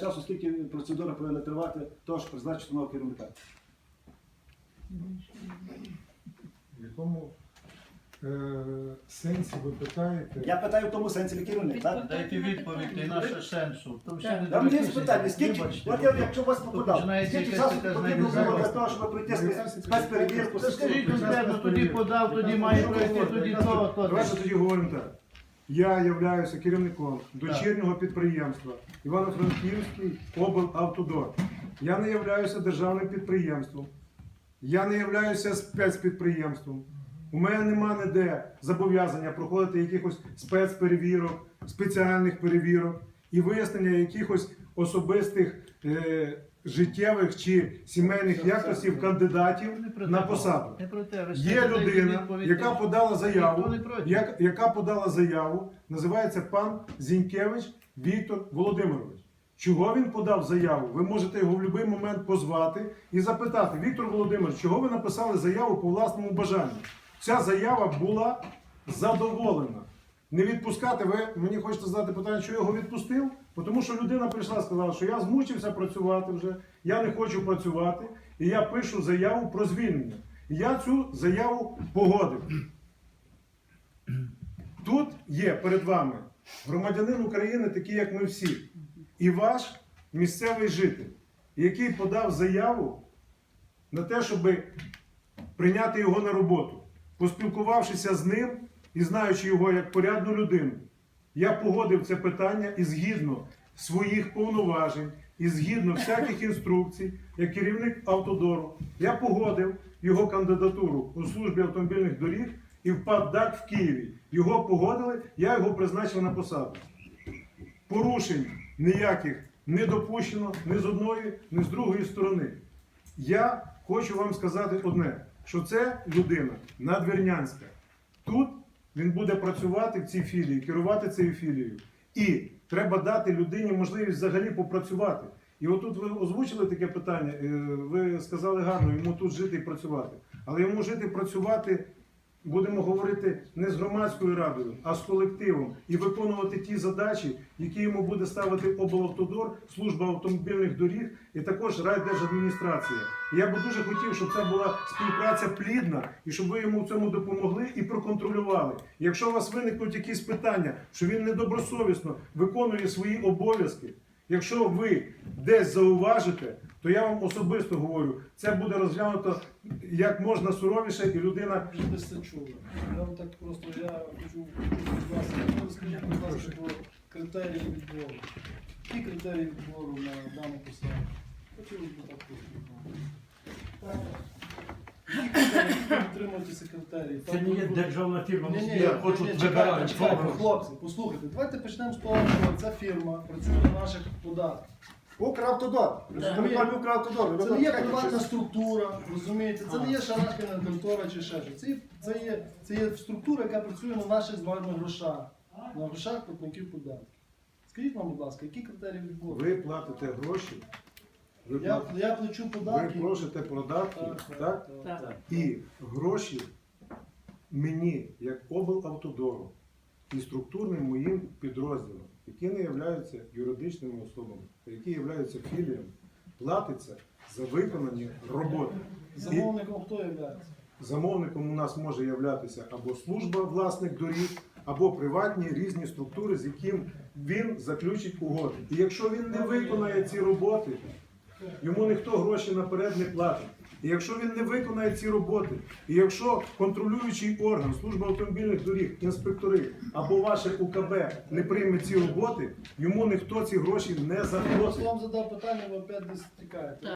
часу, скільки процедура повинна тривати, тож призначити нового керівника. В якому е, сенсі ви питаєте? Я питаю в тому сенсі ви керівник, так? Дайте відповідь і наше сенсу. Не Там є дивитися. питання, скільки, Вибачте. от я, якщо вас попадав, починається скільки якась часу така потрібно було для того, щоб пройти спец- спецперевірку? Скажіть конкретно, тоді подав, тоді має пройти, тоді то, то. Давайте тоді говоримо так. Я являюся керівником дочірнього підприємства Івано-Франківський облавтодор. Я не являюся державним підприємством. Я не являюся спецпідприємством. У мене нема ніде зобов'язання проходити якихось спецперевірок, спеціальних перевірок і вияснення якихось особистих е, життєвих чи сімейних якостей кандидатів на посаду. Є людина, яка подала заяву, яка подала заяву, називається пан Зінькевич Віктор Володимирович. Чого він подав заяву? Ви можете його в будь-який момент позвати і запитати: Віктор Володимирович, чого ви написали заяву по власному бажанню? Ця заява була задоволена. Не відпускати, ви мені хочете задати питання, що його відпустив? Тому що людина прийшла і сказала, що я змучився працювати вже, я не хочу працювати, і я пишу заяву про звільнення. І я цю заяву погодив. Тут є перед вами громадянин України, такий як ми всі, і ваш місцевий житель, який подав заяву на те, щоб прийняти його на роботу. Поспілкувавшися з ним і знаючи його як порядну людину, я погодив це питання і згідно своїх повноважень, і згідно всяких інструкцій, як керівник автодору, я погодив його кандидатуру у службі автомобільних доріг і в ПАДДАК в Києві. Його погодили, я його призначив на посаду. Порушень ніяких не допущено ні з одної, ні з другої сторони. Я хочу вам сказати одне, що це людина надвірнянська. Тут він буде працювати в цій філії, керувати цією філією. І треба дати людині можливість взагалі попрацювати. І отут ви озвучили таке питання, е, ви сказали гарно, йому тут жити і працювати. Але йому жити і працювати, будемо говорити, не з громадською радою, а з колективом і виконувати ті задачі, які йому буде ставити облавтодор, служба автомобільних доріг і також райдержадміністрація. Я би дуже хотів, щоб це була співпраця плідна і щоб ви йому в цьому допомогли і проконтролювали. Якщо у вас виникнуть якісь питання, що він недобросовісно виконує свої обов'язки. Якщо ви десь зауважите, то я вам особисто говорю, це буде розглянуто як можна суровіше, і людина десь це чули. Я вам так просто я хочу вас. Ну, Розкажіть, про критерії відбору. Які критерії відбору на дану посаду? Хотілося б так просто. Ці критерії? Це не є державна фірма, Ні, ні, я ні, хочу ні, вибирати. чекайте, чекайте, хлопці, послухайте. Давайте почнемо з того, що ця фірма працює на наших податках. Укравтодор. Представниками Укравтодор. Це не є приватна структура, розумієте? Це не є шарашкина контора чи ще щось. Це, є- це, є, це є структура, яка працює на наших з вами грошах, на грошах платників податків. Скажіть нам, будь ласка, які критерії відбору? ви платите гроші, ви, Я, платите, я плачу ви податки. просите податки, Так, так? так, так. І гроші мені, як облавтодору, і структурним моїм підрозділам, які не являються юридичними особами, а які являються філіями, платиться за виконані роботи. І Замовником хто є? замовником у нас може являтися або служба власник доріг, або приватні різні структури, з яким він заключить угоди. І якщо він не виконає ці роботи, йому ніхто гроші наперед не платить. І якщо він не виконає ці роботи, і якщо контролюючий орган, служба автомобільних доріг, інспектори або ваше УКБ не прийме ці роботи, йому ніхто ці гроші не Я заплатить. вам задав питання, ви опять десь тікаєте.